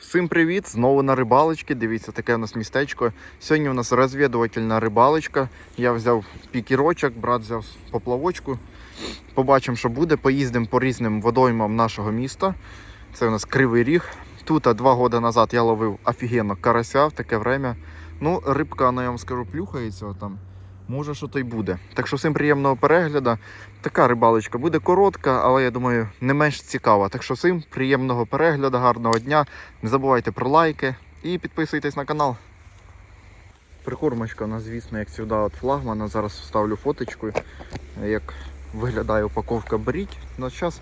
Всім привіт! Знову на рибалочки. Дивіться, таке у нас містечко. Сьогодні у нас розвідувальна рибалочка. Я взяв пікірочок, брат взяв поплавочку. Побачимо, що буде. Поїздимо по різним водоймам нашого міста. Це у нас Кривий Ріг. Тут два роки назад я ловив офігенно карася в таке время. Ну, рибка, ну, я вам скажу, плюхається там. Може, що то й буде. Так що всім приємного перегляду. Така рибалочка буде коротка, але я думаю, не менш цікава. Так що всім приємного перегляду, гарного дня. Не забувайте про лайки і підписуйтесь на канал. Прикормочка у нас, звісно, як завжди, от флагмана. Зараз вставлю фоточку, як виглядає упаковка беріть. На час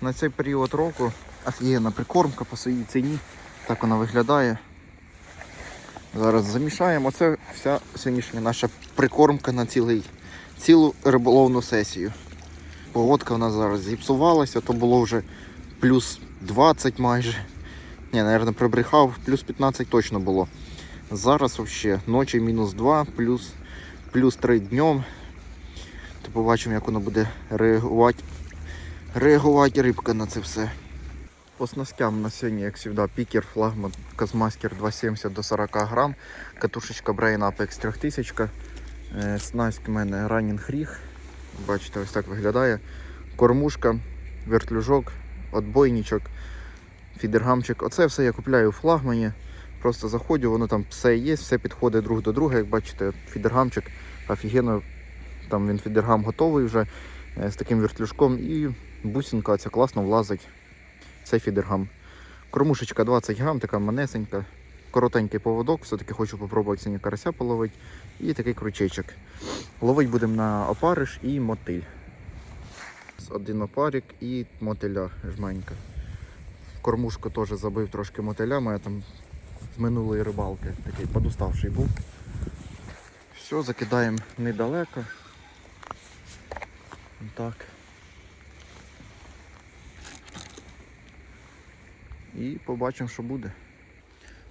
на цей період року офігенна прикормка по своїй ціні. Так вона виглядає. Зараз замішаємо. Це вся сьогоднішня наша прикормка на цілий, цілу риболовну сесію. Погодка у нас зараз зіпсувалася, то було вже плюс 20 майже. Ні, мабуть, прибрехав, плюс 15 точно було. Зараз взагалі ночі мінус 2, плюс, плюс 3 днем. То побачимо, як воно буде реагувати, реагувати рибка на це все. По снаскам на сьогодні, як завжди, пікер, флагман, Казмастер 270 до 40 грам, катушечка Brain Apex 3000, е, снасть у мене Running Rig, бачите, ось так виглядає. Кормушка, вертлюжок, отбойничок, фідергамчик. Оце все я купляю у флагмані. Просто заходжу, воно там все є, все підходить друг до друга. Як бачите, фідергамчик офігенно, там він фідергам готовий вже е, з таким вертлюжком і бусинка ця класно влазить. Це фідергам. Кормушечка 20 грам, така манесенька. Коротенький поводок, все-таки хочу попробувати сьогодні карася половити. І такий крючечок. Ловити будемо на опариш і мотиль. Один опарик і мотиля жменька. Кормушку теж забив трошки мотиля, моя там з минулої рибалки. Такий подуставший був. Все, закидаємо недалеко. Так. І побачимо, що буде.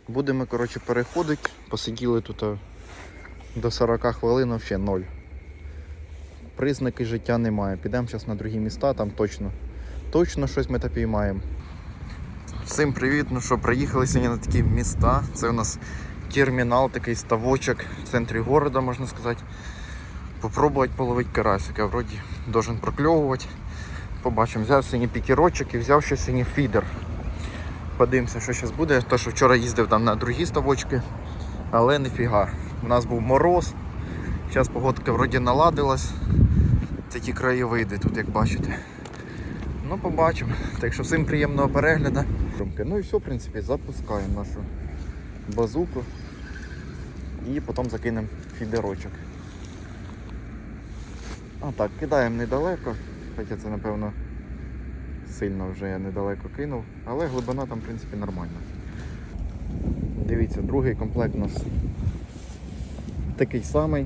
Будемо, коротше, переходити. Посиділи тут до 40 хвилин, взагалі ноль. Признаки життя немає. Підемо зараз на другі міста, там точно, точно щось ми та піймаємо. Всім привіт! Ну що, приїхали сьогодні на такі міста. Це у нас термінал, такий ставочок в центрі міста, можна сказати. Попробувати половити карасика. Вроді должен прокльовувати. Побачимо. Взяв сьогодні пікірочок і взяв ще сьогодні фідер. Подивимося, що зараз буде. То, що вчора їздив там на другі ставочки, але ніфіга. У нас був мороз. Зараз погодка вроді наладилась. Такі краєвиди тут, як бачите. Ну, побачимо. Так що всім приємного перегляду. Ну і все, в принципі, запускаємо нашу базуку і потім закинемо фідерочок. А так, кидаємо недалеко, хоча це напевно сильно вже я недалеко кинув, але глибина там в принципі нормальна. Дивіться, другий комплект у нас такий самий,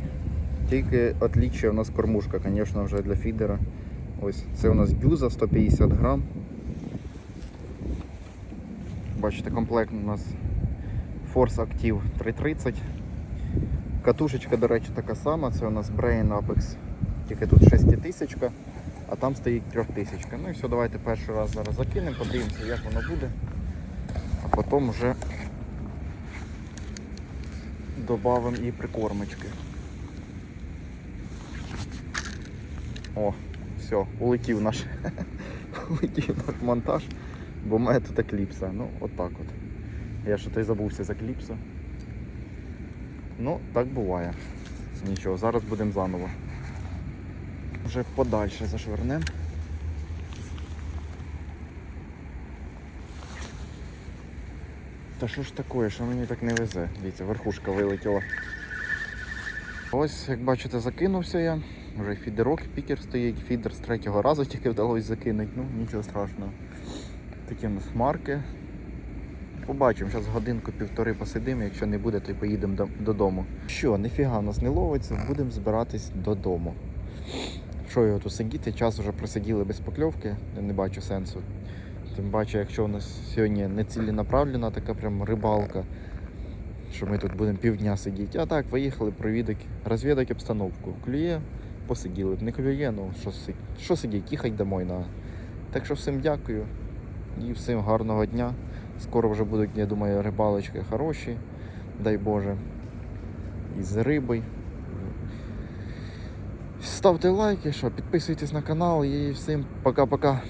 тільки отліччя у нас кормушка, звісно, вже для фідера. Ось це у нас дюза 150 грам. Бачите, комплект у нас Force Active 330. Катушечка, до речі, така сама, це у нас Brain Apex, тільки тут 6000, а там стоїть 3000. Ну і все, давайте перший раз зараз закинемо, подивимося, як воно буде. А потім вже додамо і прикормочки. О, все, улетів наш, улетів наш монтаж, бо має тут екліпса. Ну, отак от. Я ще той забувся за кліпса. Ну, так буває. Нічого, зараз будемо заново. Вже подальше зашвернемо. Та що ж таке, що мені так не везе? Дивіться, верхушка вилетіла. Ось, як бачите, закинувся я. Вже фідерок, пікер стоїть, фідер з третього разу тільки вдалося закинути, ну нічого страшного. Такі у нас хмарки. Побачимо, зараз годинку-півтори посидимо, якщо не буде, то й поїдемо додому. Що, ніфіга в нас не ловиться, будемо збиратись додому. Що його тут сидіти, час вже просиділи без покльовки, я не бачу сенсу. Тим паче, якщо у нас сьогодні не ціленаправлена така прям рибалка, що ми тут будемо півдня сидіти. А так, поїхали провідати, розвідати обстановку. Клює, посиділи. Не клює, ну що, що сидіть, їхать домой на. Так що всім дякую і всім гарного дня. Скоро вже будуть, я думаю, рибалочки хороші, дай Боже. І з риби. Ставте лайки, що, підписуйтесь на канал і всім пока-пока.